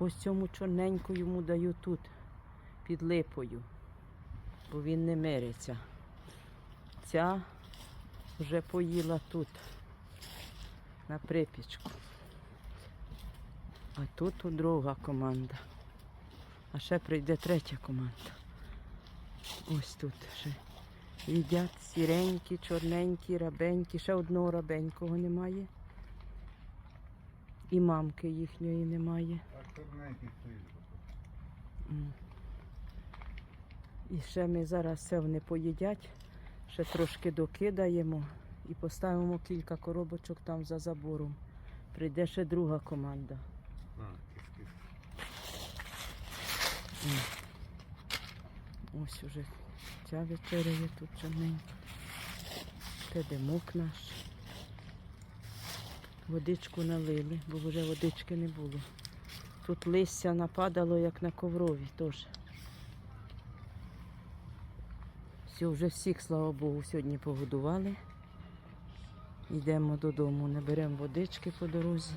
Ось цьому чорненьку йому даю тут, під липою, бо він не мириться. Ця вже поїла тут, на припічку. А тут у друга команда. А ще прийде третя команда. Ось тут ще їдять сіренькі, чорненькі, рабенькі. Ще одного рабенького немає. І мамки їхньої немає. І ще ми зараз все вони поїдять, ще трошки докидаємо і поставимо кілька коробочок там за забором. Прийде ще друга команда. А. Ось уже ця вечеря є тут чорненька. Те димок наш. Водичку налили, бо вже водички не було. Тут листя нападало, як на коврові теж. Все, вже всіх, слава Богу, сьогодні погодували. Йдемо додому, наберемо водички по дорозі.